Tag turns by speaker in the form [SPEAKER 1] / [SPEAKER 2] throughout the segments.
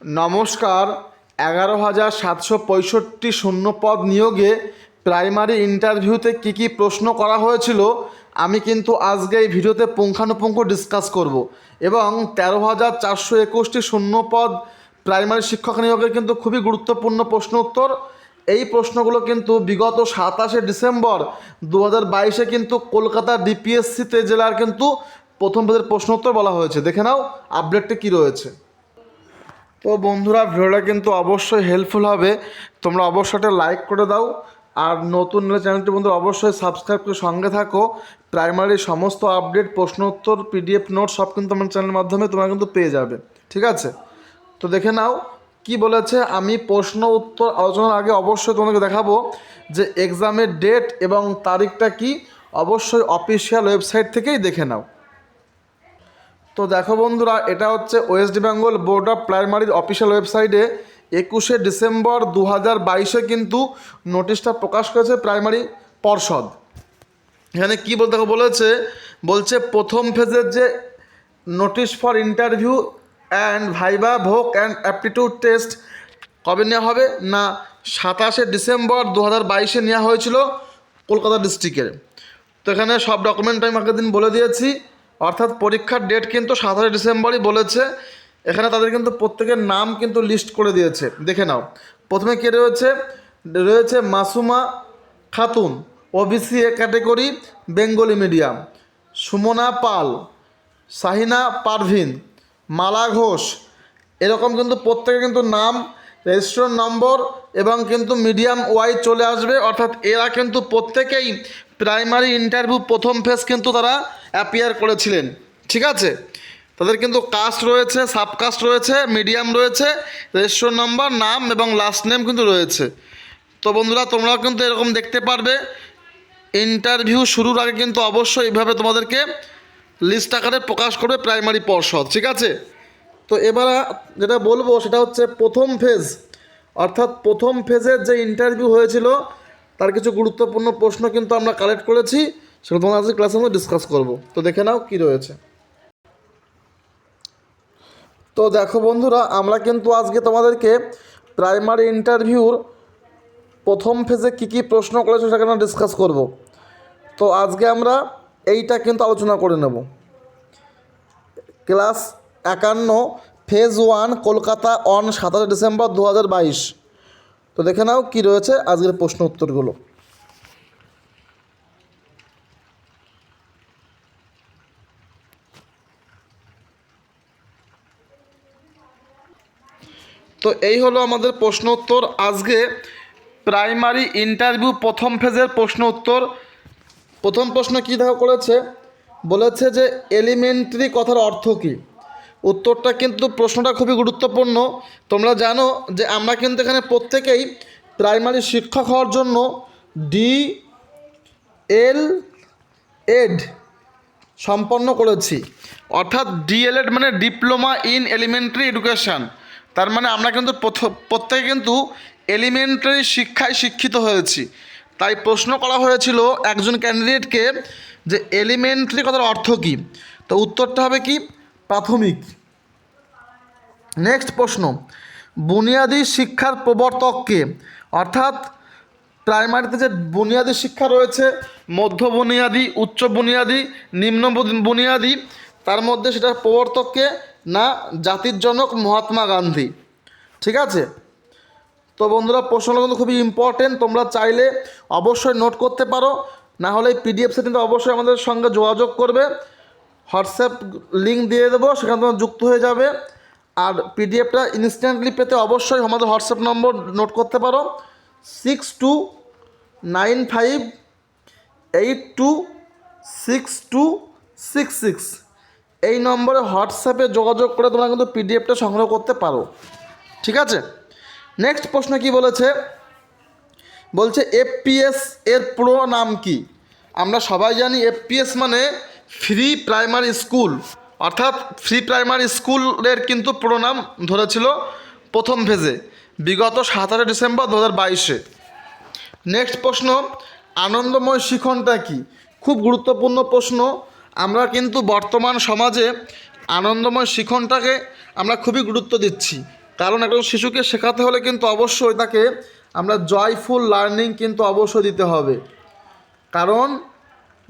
[SPEAKER 1] নমস্কার, এগারো হাজার সাতশো পঁয়ষট্টি শূন্যপদ নিয়োগে প্রাইমারি ইন্টারভিউতে কী কী প্রশ্ন করা হয়েছিল, আমি কিন্তু আজকে এই ভিডিওতে পুঙ্খানুপুঙ্খ ডিসকাস করব। এবং তেরো হাজার চারশো একুশটি শূন্যপদ প্রাইমারি শিক্ষক নিয়োগের কিন্তু খুবই গুরুত্বপূর্ণ প্রশ্ন উত্তর। এই প্রশ্নগুলো কিন্তু বিগত সাতাশে ডিসেম্বর দু হাজার বাইশে কিন্তু কলকাতা ডিপিএসসিতে জেলার কিন্তু প্রথম পদের প্রশ্ন উত্তর বলা হয়েছে। দেখে নাও আপডেটটা কী রয়েছে। তো বন্ধুরা, ভিডিওটা কিন্তু অবশ্যই হেল্পফুল হবে। তোমরা অবশ্যই একটা লাইক করে দাও। আর নতুন চ্যানেলটি বন্ধু অবশ্যই সাবস্ক্রাইব করে সঙ্গে থাকো। প্রাইমারি সমস্ত আপডেট প্রশ্ন উত্তর পিডিএফ নোট সব কিন্তু আমার চ্যানেলের মাধ্যমে তোমরা কিন্তু পেয়ে যাবে। ঠিক আছে? তো দেখে নাও, কি বলেছে? আমি প্রশ্ন, উত্তর, আলোচনার আগে অবশ্যই তোমাকে দেখাবো যে এক্সামের ডেট এবং তারিখটা কি। অবশ্যই অফিসিয়াল ওয়েবসাইট থেকেই দেখে নাও। তো দেখো বন্ধুরা, এটা হচ্ছে ওয়েস্ট বেঙ্গল বোর্ড অফ প্রাইমারির অফিসিয়াল ওয়েবসাইটে একুশে ডিসেম্বর দু হাজার বাইশে কিন্তু নোটিশটা প্রকাশ করেছে প্রাইমারি পর্ষদ। এখানে কী বলতে বলেছে, বলছে প্রথম ফেজের যে notice for interview and viva voce and aptitude test কবে নেওয়া হবে? না, সাতাশে ডিসেম্বর দু হাজার বাইশে নেওয়া হয়েছিল কলকাতা ডিস্ট্রিক্টের তো এখানে সব ডকুমেন্ট আমি আগের দিন বলে দিয়েছি। অর্থাৎ পরীক্ষার ডেট কিন্তু সাতাশে ডিসেম্বরই বলেছে। এখানে তাদের কিন্তু প্রত্যেকের নাম কিন্তু লিস্ট করে দিয়েছে। দেখে নাও। প্রথমে কে রয়েছে? রয়েছে Masuma Khatun OBC A category Bengali medium Sumana Pal Shahina Parvin, Mala Ghosh. এরকম কিন্তু প্রত্যেকে কিন্তু নাম রেজিস্ট্রেশন নম্বর এবং কিন্তু মিডিয়াম ওয়াই চলে আসবে। অর্থাৎ এরা কিন্তু প্রত্যেকেই প্রাইমারি ইন্টারভিউ প্রথম ফেজ কিন্তু তারা অ্যাপিয়ার করেছিলেন। ঠিক আছে? তাদের কিন্তু কাস্ট রয়েছে সাবকাস্ট রয়েছে মিডিয়াম রয়েছে রেজিস্ট্রেশন নম্বর, নাম এবং লাস্ট নেম কিন্তু রয়েছে। তো বন্ধুরা, তোমরাও কিন্তু এরকম দেখতে পারবে। ইন্টারভিউ শুরুর আগে কিন্তু অবশ্যই এইভাবে তোমাদেরকে লিস্ট আকারে প্রকাশ করবে প্রাইমারি পর্ষদ। ঠিক আছে? তো এবার যেটা বলব সেটা হচ্ছে প্রথম ফেজ অর্থাৎ প্রথম ফেজের যে ইন্টারভিউ হয়েছিল, তার কিছু গুরুত্বপূর্ণ প্রশ্ন কিন্তু আমরা কালেক্ট করেছি সেগুলো তোমার আজকে ক্লাসের মধ্যে ডিসকাস করব। তো দেখে নাও কী রয়েছে। তো দেখো বন্ধুরা, আমরা কিন্তু আজকে তোমাদেরকে প্রাইমারি ইন্টারভিউর প্রথম ফেজে কী কী প্রশ্ন করেছে সেটা আমরা ডিসকাস করব। তো আজকে আমরা এইটা কিন্তু আলোচনা করে নেব। ক্লাস একান্ন, ফেজ ওয়ান, কলকাতা অন সাতাশে ডিসেম্বর দু হাজার বাইশ। তো দেখে নাও কী রয়েছে আজকের প্রশ্ন উত্তরগুলো। তো এই হলো আমাদের প্রশ্ন উত্তর। আজকে প্রাইমারি ইন্টারভিউ প্রথম ফেজের প্রশ্ন উত্তর। প্রথম প্রশ্ন কী দেখা করেছে? বলেছে যে এলিমেন্টারি কথার অর্থ কী? উত্তরটা কিন্তু প্রশ্নটা খুবই গুরুত্বপূর্ণ। তোমরা জানো যে আমরা কিন্তু এখানে প্রত্যেকেই প্রাইমারি শিক্ষক হওয়ার জন্য ডি এল এড সম্পন্ন করেছি। অর্থাৎ ডিএলএড মানে ডিপ্লোমা ইন এলিমেন্টারি এডুকেশান। তার মানে আমরা কিন্তু প্রত্যেকে কিন্তু এলিমেন্টারি শিক্ষায় শিক্ষিত হয়েছি। তাই প্রশ্ন করা হয়েছিল একজন ক্যান্ডিডেটকে যে এলিমেন্টারি কথার অর্থ কী? তো উত্তরটা হবে কি? প্রাথমিক। নেক্সট প্রশ্ন। বুনিয়াদী শিক্ষার প্রবর্তককে অর্থাৎ প্রাইমারিতে যে বুনিয়াদী শিক্ষা রয়েছে, মধ্য বুনিয়াদী, উচ্চ বুনিয়াদী, নিম্ন বুনিয়াদী, তার মধ্যে সেটার প্রবর্তককে না জাতির জনক মহাত্মা গান্ধী? ঠিক আছে? তো বন্ধুরা, প্রশ্নগুলো কিন্তু খুবই ইম্পর্টেন্ট তোমরা চাইলে অবশ্যই নোট করতে পারো, না হলে পিডিএফ সেটিংটা অবশ্যই আমাদের সঙ্গে যোগাযোগ করবে। হোয়াটসঅ্যাপ লিঙ্ক দিয়ে দেবো, সেখানে তোমরা যুক্ত হয়ে যাবে। আর পিডিএফটা ইনস্ট্যান্টলি পেতে অবশ্যই আমাদের হোয়াটসঅ্যাপ নম্বর নোট করতে পারো। Six two nine five eight two six two six six এই নম্বরে হোয়াটসঅ্যাপে যোগাযোগ করে তোমরা কিন্তু পিডিএফটা সংগ্রহ করতে পারো। ঠিক আছে? নেক্সট প্রশ্ন কি বলেছে? বলছে এফপিএস এর পুরো নাম কি? আমরা সবাই জানি এফপিএস মানে ফ্রি প্রাইমারি স্কুল, অর্থাৎ ফ্রি প্রাইমারি স্কুলের কিন্তু পুরো নাম ধরেছিল প্রথম ফেজে বিগত সাতাশে ডিসেম্বর দু হাজার বাইশে। নেক্সট প্রশ্ন, আনন্দময় শিখনটা কি? খুব গুরুত্বপূর্ণ প্রশ্ন। আমরা কিন্তু বর্তমান সমাজে আনন্দময় শিখনটাকে আমরা খুবই গুরুত্ব দিচ্ছি। কারণ একজন শিশুকে শেখাতে হলে কিন্তু অবশ্যই তাকে আমরা জয়ফুল লার্নিং কিন্তু অবশ্যই দিতে হবে। কারণ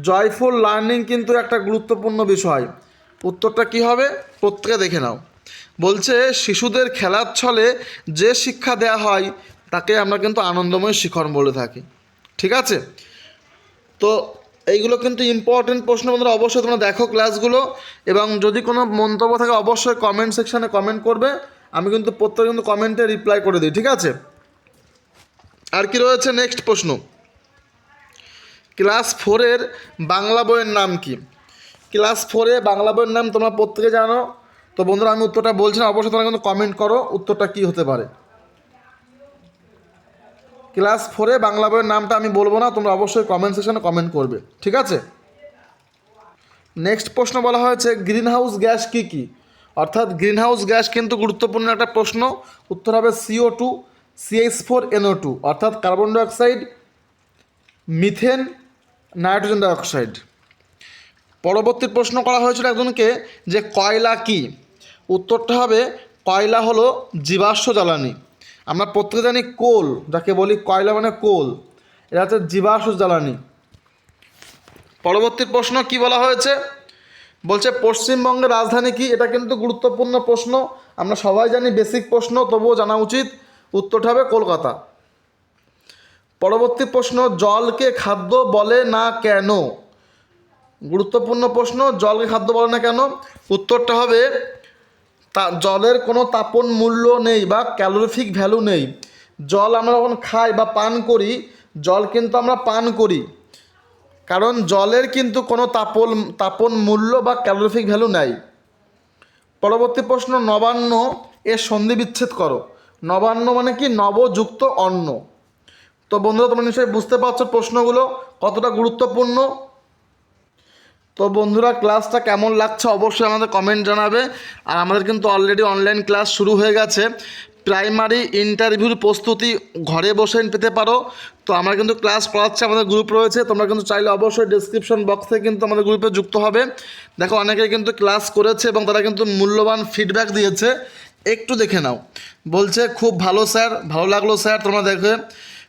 [SPEAKER 1] জয়ফুল লার্নিং কিন্তু একটা গুরুত্বপূর্ণ বিষয়। উত্তরটা কি হবে? প্রত্যেকে দেখে নাও। বলছে, শিশুদের খেলার ছলে যে শিক্ষা দেওয়া হয়, তাকে আমরা কিন্তু আনন্দময় শিখন বলে থাকি। ঠিক আছে? তো এইগুলো কিন্তু ইম্পর্টেন্ট প্রশ্ন বন্ধুরা, অবশ্যই তোমরা দেখো ক্লাসগুলো এবং যদি কোনো মন্তব্য থাকে, অবশ্যই কমেন্ট সেকশানে কমেন্ট করবে। আমি কিন্তু প্রত্যেক কিন্তু কমেন্টে রিপ্লাই করে দিই, ঠিক আছে? আর কি রয়েছে নেক্সট প্রশ্ন? ক্লাস ফোরের বাংলা বইয়ের নাম কি? ক্লাস ফোরে বাংলা বইয়ের নাম তোমরা প্রত্যেকে জানো। তো বন্ধুরা, আমি উত্তরটা বলছি না, অবশ্যই তোমরা কিন্তু কমেন্ট করো, উত্তরটা কি হতে পারে। ক্লাস ফোরে বাংলা বইয়ের নামটা আমি বলব না, তোমরা অবশ্যই কমেন্ট সেকশনে কমেন্ট করবে, ঠিক আছে? নেক্সট প্রশ্ন বলা হয়েছে গ্রিন হাউস গ্যাস কী কী? অর্থাৎ গ্রিন হাউস গ্যাস কিন্তু গুরুত্বপূর্ণ একটা প্রশ্ন, উত্তর হবে CO two CH four NO two অর্থাৎ carbon dioxide methane nitrogen dioxide. পরবর্তী প্রশ্ন করা হয়েছিল একজনকে যে কয়লা কি? উত্তরটা হবে, কয়লা হলো জীবাশ্ম জ্বালানি। আমরা প্রত্যেকে জানি কোল, যাকে বলি কয়লা মানে কোল। এটা হচ্ছে জীবাশ্ম জ্বালানি। পরবর্তী প্রশ্ন কি বলা হয়েছে? বলছে, পশ্চিমবঙ্গের রাজধানী কি? এটা কিন্তু গুরুত্বপূর্ণ প্রশ্ন। আমরা সবাই জানি, বেসিক প্রশ্ন, তবুও জানা উচিত। উত্তরটা হবে কলকাতা। পরবর্তী প্রশ্ন, জলকে খাদ্য বলে না কেন? গুরুত্বপূর্ণ প্রশ্ন, জলকে খাদ্য বলে না কেন? উত্তরটা হবে, তা, জলের কোনো তাপন মূল্য নেই বা ক্যালোরিফিক ভ্যালু নেই। জল আমরা যখন খাই বা পান করি, জল কিন্তু আমরা পান করি। কারণ জলের কিন্তু কোনো তাপন তাপন মূল্য বা ক্যালোরিফিক ভ্যালু নাই। পরবর্তী প্রশ্ন, নবান্ন এর সন্ধি বিচ্ছেদ করো। নবান্ন মানে কি? নবযুক্ত অন্ন। তো বন্ধুরা, তোমরা নিশ্চয়ই বুঝতে পারছ প্রশ্নগুলো, কতটা গুরুত্বপূর্ণ। তো বন্ধুরা, ক্লাসটা কেমন লাগছে অবশ্যই আমাদের কমেন্ট জানাবে। আর আমাদের কিন্তু অলরেডি অনলাইন ক্লাস শুরু হয়ে গেছে। প্রাইমারি ইন্টারভিউর প্রস্তুতি ঘরে বসে পেতে পারো। তো আমরা কিন্তু ক্লাস করাচ্ছি আমাদের গ্রুপ রয়েছে। তোমরা কিন্তু চাইলে অবশ্যই ডিসক্রিপশন বক্সে কিন্তু আমাদের গ্রুপে যুক্ত হবে। দেখো অনেকে কিন্তু ক্লাস করেছে এবং তারা কিন্তু মূল্যবান ফিডব্যাক দিয়েছে। একটু দেখে নাও। বলছে, খুব ভালো স্যার ভালো লাগল স্যার তোমরা দেখে।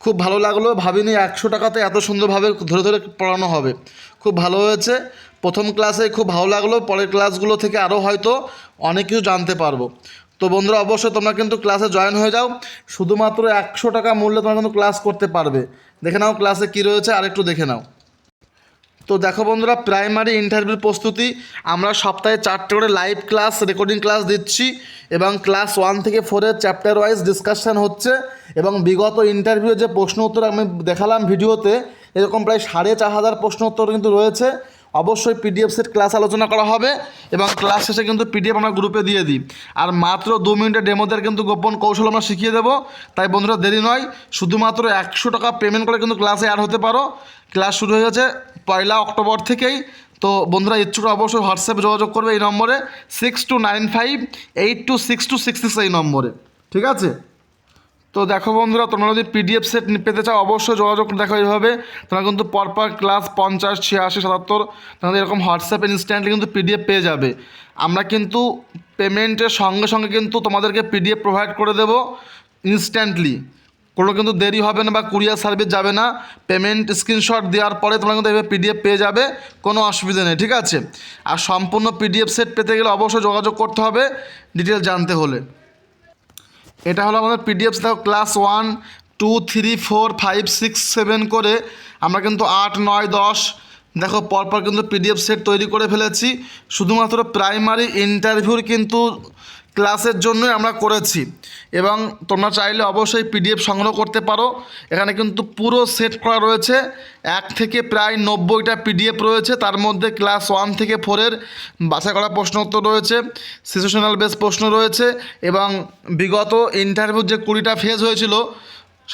[SPEAKER 1] খুব ভালো লাগল, ভাবিনি একশো টাকাতে এত সুন্দরভাবে ধরে ধরে পড়ানো হবে। খুব ভালো হয়েছে, প্রথম ক্লাসে খুব ভালো লাগল, পরের ক্লাসগুলো থেকে আরও হয়তো অনেক কিছু জানতে পারব। তো বন্ধুরা, অবশ্যই তোমরা কিন্তু ক্লাসে জয়েন হয়ে যাও, শুধুমাত্র একশো টাকা মূল্যে তোমরা কিন্তু ক্লাস করতে পারবে। দেখে নাও ক্লাসে কী রয়েছে, আর একটু দেখে নাও। তো দেখো বন্ধুরা প্রাইমারি ইন্টারভিউর প্রস্তুতি, আমরা সপ্তাহে চারটে করে লাইভ ক্লাস রেকর্ডিং ক্লাস দিচ্ছি, এবং ক্লাস ওয়ান থেকে ফোরের চ্যাপ্টার ওয়াইজ ডিসকাশান হচ্ছে। এবং বিগত ইন্টারভিউ যে প্রশ্ন উত্তর আমি দেখালাম ভিডিওতে, এরকম প্রায় সাড়ে চার হাজার প্রশ্ন উত্তর কিন্তু রয়েছে। অবশ্যই পিডিএফ সেট ক্লাস আলোচনা করা হবে এবং ক্লাস শেষে কিন্তু পিডিএফ আমরা গ্রুপে দিয়ে দিই। আর মাত্র দু মিনিটের ডেমোদের কিন্তু গোপন কৌশল আমরা শিখিয়ে দেবো। তাই বন্ধুরা, দেরি নয়। শুধুমাত্র একশো টাকা পেমেন্ট করে কিন্তু ক্লাসে অ্যাড হতে পারো। ক্লাস শুরু হয়ে গেছে পয়লা অক্টোবর থেকেই। তো বন্ধুরা, ইচ্ছুক অবশ্যই হোয়াটসঅ্যাপে যোগাযোগ করবে এই নম্বরে। Six two nine five eight two six two six six এই নম্বরে। ঠিক আছে? তো দেখো বন্ধুরা, তোমরা যদি পিডিএফ সেট পেতে চাও, অবশ্যই যোগাযোগ দেখো এইভাবে। তোমরা কিন্তু পরপর ক্লাস পঞ্চাশ, ছিয়াশি, সাতাত্তর, তোমাদের এরকম হোয়াটসঅ্যাপে ইনস্ট্যান্টলি কিন্তু পিডিএফ পেয়ে যাবে। আমরা কিন্তু পেমেন্টের সঙ্গে সঙ্গে কিন্তু তোমাদেরকে পিডিএফ প্রোভাইড করে দেবো ইনস্ট্যান্টলি কোনো কিন্তু দেরি হবে না বা কুরিয়ার সার্ভিস যাবে না। পেমেন্ট স্ক্রিনশট দেওয়ার পরে তোমরা কিন্তু এভাবে পিডিএফ পেয়ে যাবে, কোনো অসুবিধা নেই, ঠিক আছে? আর সম্পূর্ণ পিডিএফ সেট পেতে গেলে অবশ্যই যোগাযোগ করতে হবে ডিটেল জানতে হলে। এটা হলো আমাদের পিডিএফ দেখো class one two three four five six seven করে আমরা কিন্তু আট, নয়, দশ, দেখো পরপর কিন্তু পিডিএফ সেট তৈরি করে ফেলেছি। শুধুমাত্র প্রাইমারি ইন্টারভিউর কিন্তু ক্লাসের জন্যই আমরা করেছি। এবং তোমরা চাইলে অবশ্যই পিডিএফ সংগ্রহ করতে পারো। এখানে কিন্তু পুরো সেট করা রয়েছে। এক থেকে প্রায় নব্বইটা পিডিএফ রয়েছে। তার মধ্যে ক্লাস ওয়ান থেকে ফোরের বাছাই করা প্রশ্ন উত্তর রয়েছে। সিচুয়েশনাল বেস প্রশ্ন রয়েছে। এবং বিগত ইন্টারভিউ যে কুড়িটা ফেজ হয়েছিল,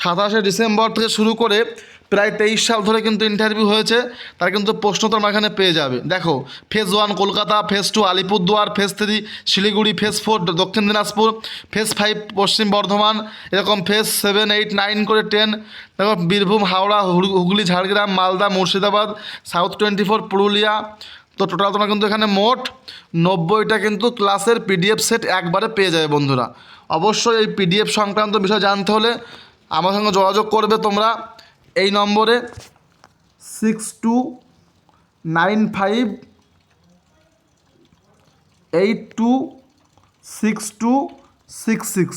[SPEAKER 1] সাতাশে ডিসেম্বর থেকে শুরু করে প্রায় তেইশ সাল ধরে কিন্তু ইন্টারভিউ হয়েছে, তার কিন্তু প্রশ্ন তোমরা এখানে পেয়ে যাবে। দেখো phase one Kolkata phase two Alipurduar phase three Siliguri phase four Dakshin Dinajpur phase five Paschim Bardhaman, এরকম ফেজ সেভেন এইট নাইন করে টেন দেখো Birbhum, Howrah, Hooghly- Jhargram, Malda, Murshidabad south twenty four Purulia, তো total তোমরা কিন্তু এখানে মোট নব্বইটা কিন্তু ক্লাসের পিডিএফ সেট একবারে পেয়ে যাবে বন্ধুরা। অবশ্যই এই পিডিএফ সংক্রান্ত বিষয় জানতে হলে আমার সঙ্গে যোগাযোগ করবে তোমরা। এই নম্বরে six two nine five eight two six two six six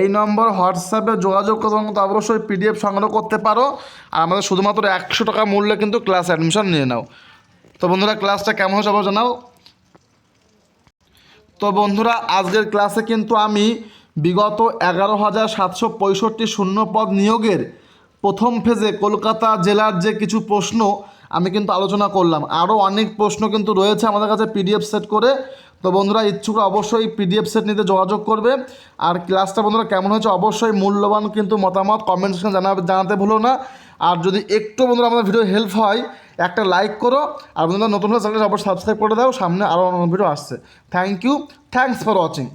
[SPEAKER 1] এই নম্বর হোয়াটসঅ্যাপে যোগাযোগ করে তোমরা কিন্তু অবশ্যই পিডিএফ সংগ্রহ করতে পারো। আর আমাদের শুধুমাত্র একশো টাকা মূল্যে কিন্তু ক্লাস অ্যাডমিশন নিয়ে নাও। তো বন্ধুরা ক্লাসটা কেমন হয়েছে আবার জানাও। তো বন্ধুরা, আজকের ক্লাসে কিন্তু আমি বিগত এগারো হাজার সাতশো পঁয়ষট্টি শূন্য পদ নিয়োগের প্রথম ফেজে কলকাতা জেলার যে কিছু প্রশ্ন, আমি কিন্তু আলোচনা করলাম। আরও অনেক প্রশ্ন কিন্তু রয়েছে আমাদের কাছে পিডিএফ সেট করে। তো বন্ধুরা, ইচ্ছুক অবশ্যই পিডিএফ সেট নিতে যোগাযোগ করবে। আর ক্লাসটা বন্ধুরা কেমন হয়েছে, অবশ্যই মূল্যবান কিন্তু মতামত কমেন্ট সেকশনে জানাবে, জানাতে ভুলো না। আর যদি একটু বন্ধুরা আমাদের ভিডিও হেল্প হয়, একটা লাইক করো। আর বন্ধুরা, নতুন হলে চ্যানেলটা অবশ্যই সাবস্ক্রাইব করে দাও। সামনে আরও অন্য ভিডিও আসছে। Thank you thanks for watching